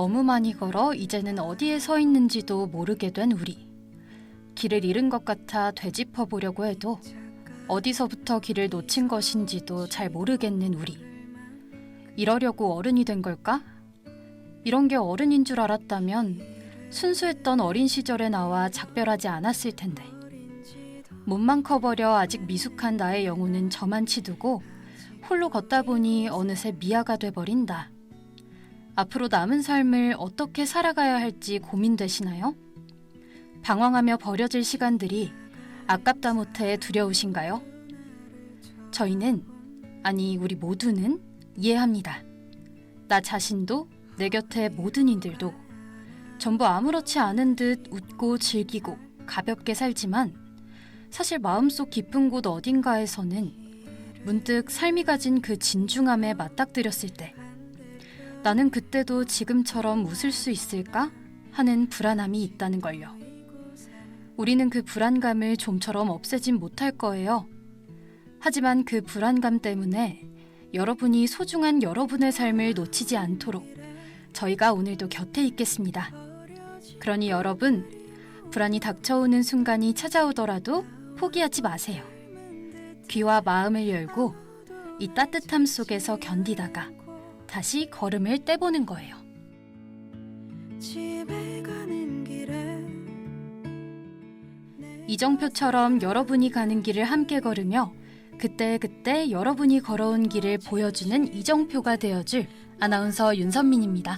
너무 많이 걸어 이제는 어디에 서 있는지도 모르게 된 우리. 길을 잃은 것 같아 되짚어 보려고 해도 어디서부터 길을 놓친 것인지도 잘 모르겠는 우리. 이러려고 어른이 된 걸까? 이런 게 어른인 줄 알았다면 순수했던 어린 시절에 나와 작별하지 않았을 텐데. 몸만 커버려 아직 미숙한 나의 영혼은 저만 치 두고 홀로 걷다 보니 어느새 미아가 돼버린다. 앞으로 남은 삶을 어떻게 살아가야 할지 고민되시나요? 방황하며 버려질 시간들이 아깝다 못해 두려우신가요? 저희는, 아니, 우리 모두는 이해합니다. 나 자신도, 내 곁의 모든 이들도 전부 아무렇지 않은 듯 웃고 즐기고 가볍게 살지만 사실 마음속 깊은 곳 어딘가에서는 문득 삶이 가진 그 진중함에 맞닥뜨렸을 때 나는 그때도 지금처럼 웃을 수 있을까 하는 불안함이 있다는 걸요. 우리는 그 불안감을 좀처럼 없애진 못할 거예요. 하지만 그 불안감 때문에 여러분이 소중한 여러분의 삶을 놓치지 않도록 저희가 오늘도 곁에 있겠습니다. 그러니 여러분, 불안이 닥쳐오는 순간이 찾아오더라도 포기하지 마세요. 귀와 마음을 열고 이 따뜻함 속에서 견디다가 다시 걸음을 떼보는 거예요. 이정표처럼 여러분이 가는 길을 함께 걸으며 그때 그때 여러분이 걸어온 길을 보여주는 이정표가 되어줄 아나운서 윤선민입니다.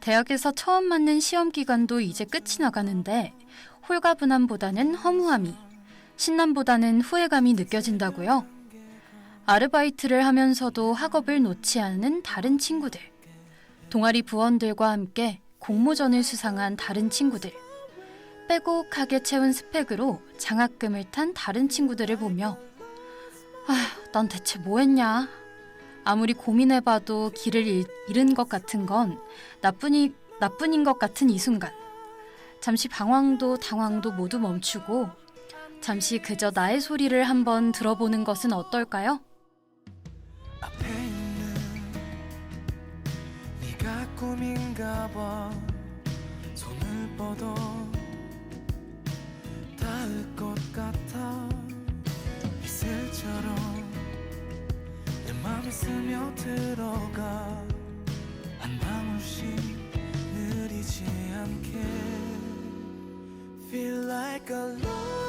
대학에서 처음 맞는 시험 기간도 이제 끝이 나가는데 홀가분함보다는 허무함이, 신남보다는 후회감이 느껴진다고요. 아르바이트를 하면서도 학업을 놓지 않은 다른 친구들, 동아리 부원들과 함께 공모전을 수상한 다른 친구들, 빼곡하게 채운 스펙으로 장학금을 탄 다른 친구들을 보며 아, 난 대체 뭐 했냐? 아무리 고민해봐도 길을 잃, 잃은 것 같은 건 나뿐이, 나뿐인 것 같은 이 순간. 잠시 방황도 당황도 모두 멈추고 잠시 그저 나의 소리를 한번 들어보는 것은 어떨까요? 앞에 있는 네가 꿈인가 봐 손을 뻗어 닿을 것 같아 이슬처럼 내 맘에 스며들어가 한 방울씩 느리지 않게 Feel like I lost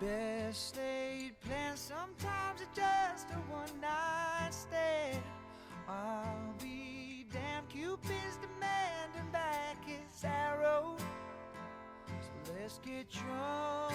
Best laid plans, sometimes it's just a one night stand. I'll be damned, Cupid's demanding back his arrow. So let's get drunk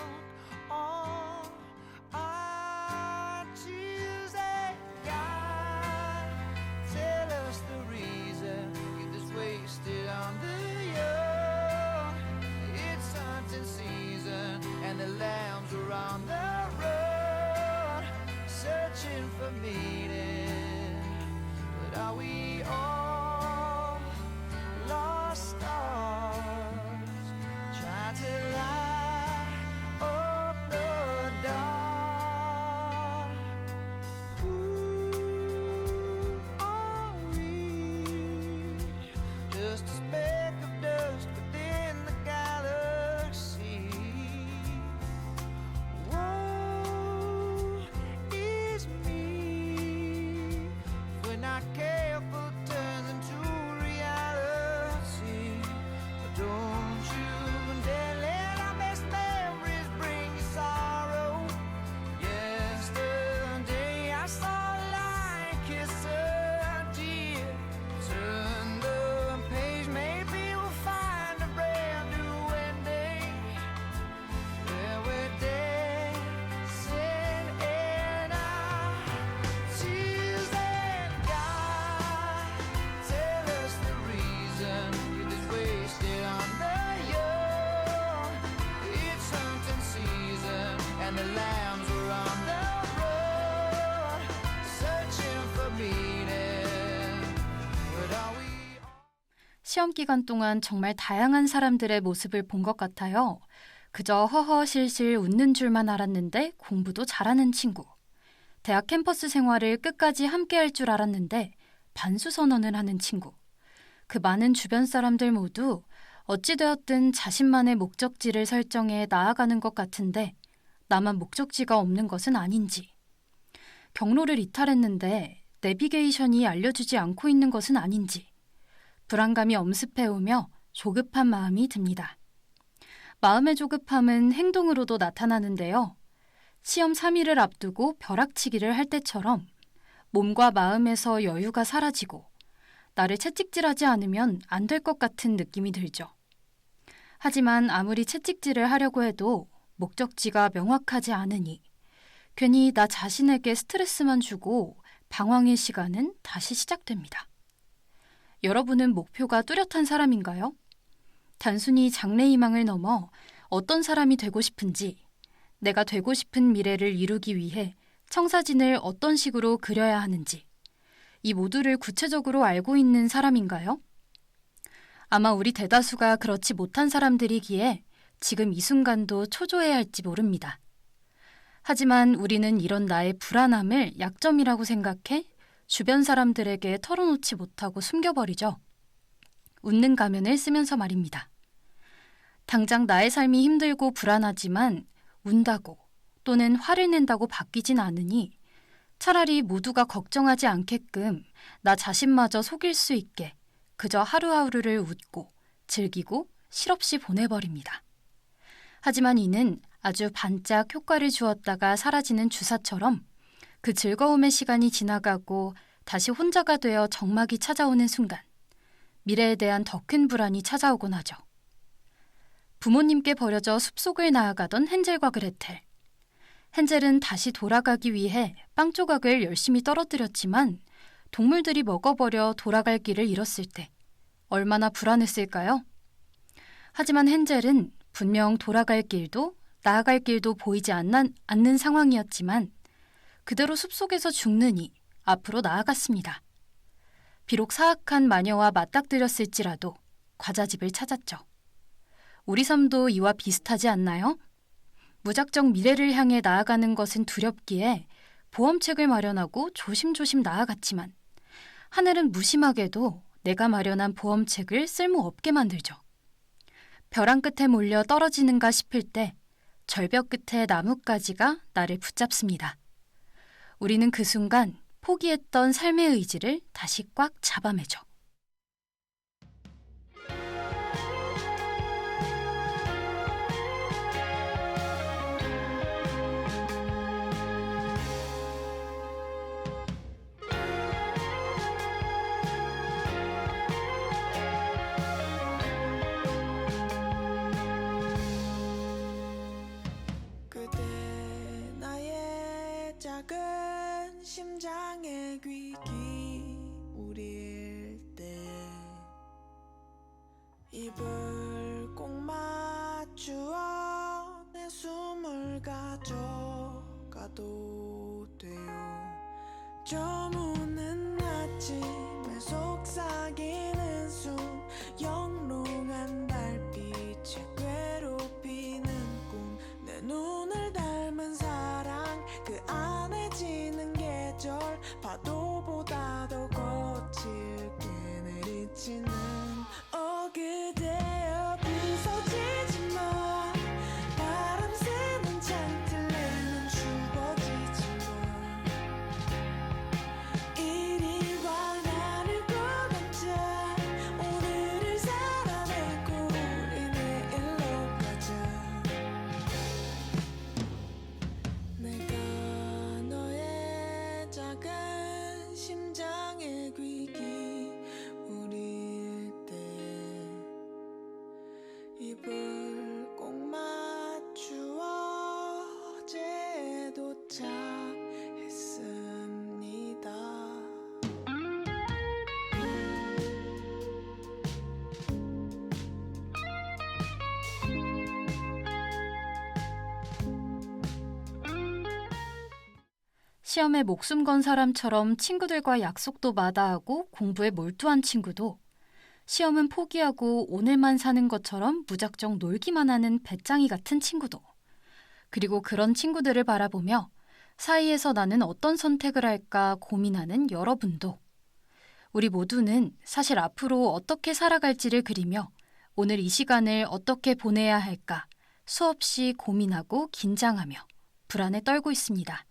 시험 기간 동안 정말 다양한 사람들의 모습을 본 것 같아요. 그저 허허실실 웃는 줄만 알았는데 공부도 잘하는 친구. 대학 캠퍼스 생활을 끝까지 함께 할 줄 알았는데 반수 선언을 하는 친구. 그 많은 주변 사람들 모두 어찌되었든 자신만의 목적지를 설정해 나아가는 것 같은데 나만 목적지가 없는 것은 아닌지. 경로를 이탈했는데 내비게이션이 알려주지 않고 있는 것은 아닌지. 불안감이 엄습해오며 조급한 마음이 듭니다. 마음의 조급함은 행동으로도 나타나는데요. 시험 3일을 앞두고 벼락치기를 할 때처럼 몸과 마음에서 여유가 사라지고 나를 채찍질하지 않으면 안 될 것 같은 느낌이 들죠. 하지만 아무리 채찍질을 하려고 해도 목적지가 명확하지 않으니 괜히 나 자신에게 스트레스만 주고 방황의 시간은 다시 시작됩니다. 여러분은 목표가 뚜렷한 사람인가요? 단순히 장래 희망을 넘어 어떤 사람이 되고 싶은지, 내가 되고 싶은 미래를 이루기 위해 청사진을 어떤 식으로 그려야 하는지, 이 모두를 구체적으로 알고 있는 사람인가요? 아마 우리 대다수가 그렇지 못한 사람들이기에 지금 이 순간도 초조해야 할지 모릅니다. 하지만 우리는 이런 나의 불안함을 약점이라고 생각해 주변 사람들에게 털어놓지 못하고 숨겨버리죠. 웃는 가면을 쓰면서 말입니다. 당장 나의 삶이 힘들고 불안하지만 운다고 또는 화를 낸다고 바뀌진 않으니 차라리 모두가 걱정하지 않게끔 나 자신마저 속일 수 있게 그저 하루하루를 웃고 즐기고 실없이 보내버립니다. 하지만 이는 아주 반짝 효과를 주었다가 사라지는 주사처럼 그 즐거움의 시간이 지나가고 다시 혼자가 되어 정막이 찾아오는 순간 미래에 대한 더 큰 불안이 찾아오곤 하죠. 부모님께 버려져 숲속을 나아가던 헨젤과 그레텔. 헨젤은 다시 돌아가기 위해 빵 조각을 열심히 떨어뜨렸지만 동물들이 먹어버려 돌아갈 길을 잃었을 때 얼마나 불안했을까요? 하지만 헨젤은 분명 돌아갈 길도 나아갈 길도 보이지 않는, 않는 상황이었지만 그대로 숲속에서 죽느니 앞으로 나아갔습니다. 비록 사악한 마녀와 맞닥뜨렸을지라도 과자집을 찾았죠. 우리 삶도 이와 비슷하지 않나요? 무작정 미래를 향해 나아가는 것은 두렵기에 보험책을 마련하고 조심조심 나아갔지만 하늘은 무심하게도 내가 마련한 보험책을 쓸모없게 만들죠. 벼랑 끝에 몰려 떨어지는가 싶을 때 절벽 끝에 나뭇가지가 나를 붙잡습니다. 우리는 그 순간 포기했던 삶의 의지를 다시 꽉 잡아매죠. 저 무는 아침에 속삭이는 숨 영롱한 달 시험에 목숨 건 사람처럼 친구들과 약속도 마다하고 공부에 몰두한 친구도 시험은 포기하고 오늘만 사는 것처럼 무작정 놀기만 하는 배짱이 같은 친구도. 그리고 그런 친구들을 바라보며 사이에서 나는 어떤 선택을 할까 고민하는 여러분도. 우리 모두는 사실 앞으로 어떻게 살아갈지를 그리며 오늘 이 시간을 어떻게 보내야 할까 수없이 고민하고 긴장하며 불안에 떨고 있습니다.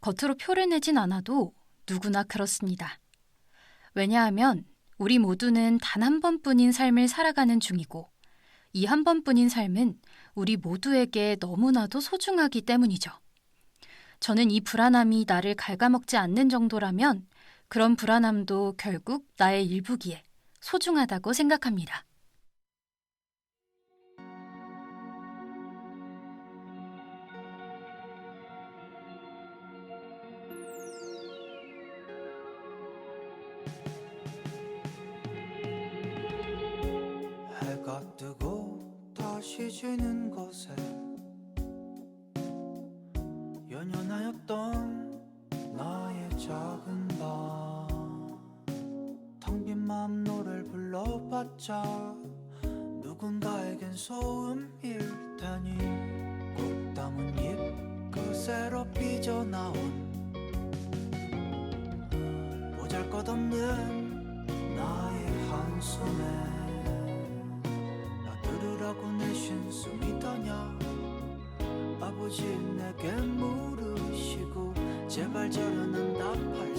겉으로 표를 내진 않아도 누구나 그렇습니다. 왜냐하면 우리 모두는 단 한 번뿐인 삶을 살아가는 중이고 이 한 번뿐인 삶은 우리 모두에게 너무나도 소중하기 때문이죠. 저는 이 불안함이 나를 갉아먹지 않는 정도라면 그런 불안함도 결국 나의 일부기에 소중하다고 생각합니다. 다시 지는 곳에 연연하였던 나의 작은 방텅 빈 마음 노래를 불러봤자 누군가에겐 소음일 테니 꼭 담은 입 그새로 삐져나온 보잘것없는 나의 한숨에 아버지 내게 물으시고 제발 저려는 답할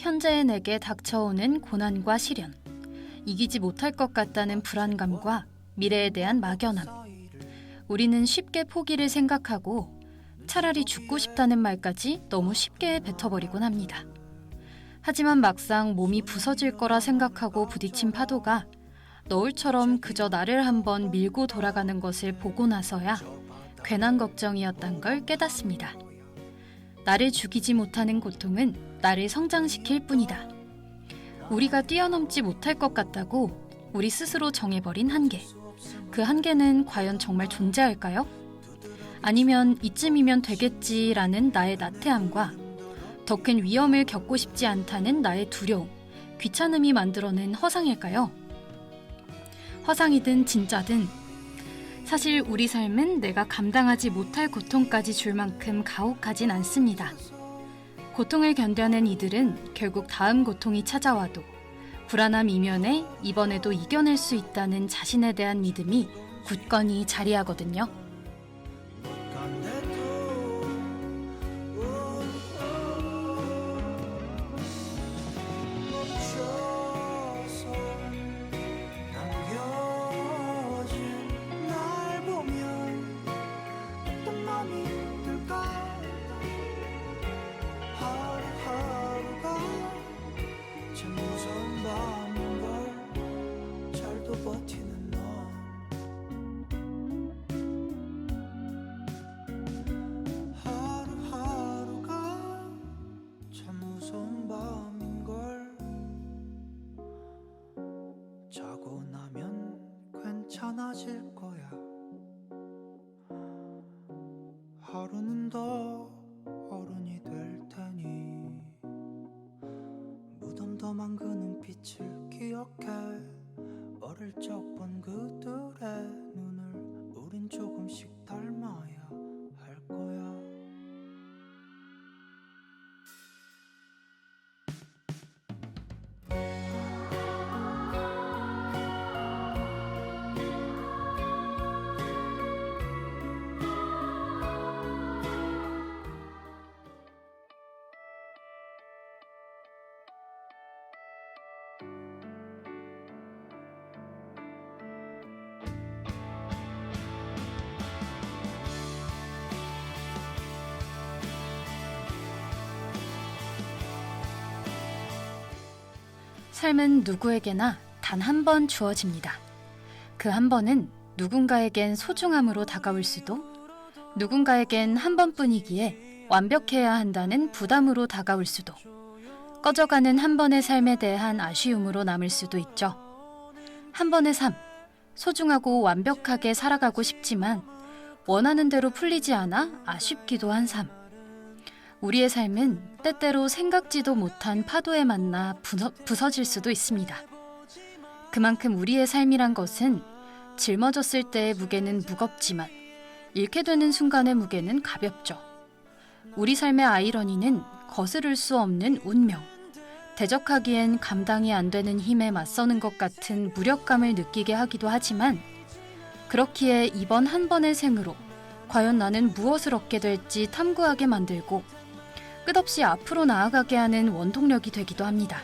현재의 내게 닥쳐오는 고난과 시련, 이기지 못할 것 같다는 불안감과 미래에 대한 막연함. 우리는 쉽게 포기를 생각하고 차라리 죽고 싶다는 말까지 너무 쉽게 뱉어버리곤 합니다. 하지만 막상 몸이 부서질 거라 생각하고 부딪힌 파도가 너울처럼 그저 나를 한번 밀고 돌아가는 것을 보고 나서야 괜한 걱정이었단 걸 깨닫습니다. 나를 죽이지 못하는 고통은 나를 성장시킬 뿐이다. 우리가 뛰어넘지 못할 것 같다고 우리 스스로 정해버린 한계. 그 한계는 과연 정말 존재할까요? 아니면 이쯤이면 되겠지라는 나의 나태함과 더 큰 위험을 겪고 싶지 않다는 나의 두려움, 귀찮음이 만들어낸 허상일까요? 허상이든 진짜든 사실 우리 삶은 내가 감당하지 못할 고통까지 줄 만큼 가혹하진 않습니다. 고통을 견뎌낸 이들은 결국 다음 고통이 찾아와도 불안함 이면에 이번에도 이겨낼 수 있다는 자신에 대한 믿음이 굳건히 자리하거든요. 괜찮아질 거야. 하루는 더 삶은 누구에게나 단 한 번 주어집니다. 그 한 번은 누군가에겐 소중함으로 다가올 수도, 누군가에겐 한 번뿐이기에 완벽해야 한다는 부담으로 다가올 수도, 꺼져가는 한 번의 삶에 대한 아쉬움으로 남을 수도 있죠. 한 번의 삶, 소중하고 완벽하게 살아가고 싶지만 원하는 대로 풀리지 않아 아쉽기도 한 삶. 우리의 삶은 때때로 생각지도 못한 파도에 만나 부서, 부서 질 수도 있습니다. 그만큼 우리의 삶이란 것은 짊어졌을 때의 무게는 무겁지만 잃게 되는 순간의 무게는 가볍죠. 우리 삶의 아이러니는 거스를 수 없는 운명. 대적하기엔 감당이 안 되는 힘에 맞서는 것 같은 무력감을 느끼게 하기도 하지만 그렇기에 이번 한 번의 생으로 과연 나는 무엇을 얻게 될지 탐구하게 만들고 끝없이 앞으로 나아가게 하는 원동력이 되기도 합니다.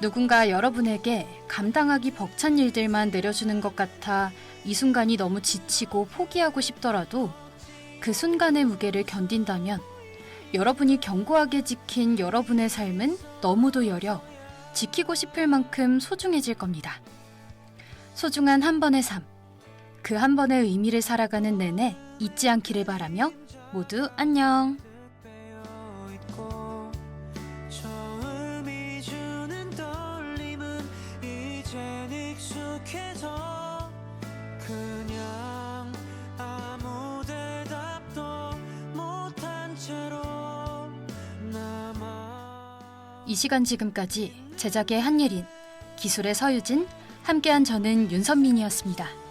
누군가 여러분에게 감당하기 벅찬 일들만 내려주는 것 같아 이 순간이 너무 지치고 포기하고 싶더라도 그 순간의 무게를 견딘다면 여러분이 견고하게 지킨 여러분의 삶은 너무도 여려 지키고 싶을 만큼 소중해질 겁니다. 소중한 한 번의 삶. 그 한 번의 의미를 살아가는 내내 잊지 않기를 바라며 모두 안녕. 시간 지금까지 제작의 한예린, 기술의 서유진, 함께한 저는 윤선민이었습니다.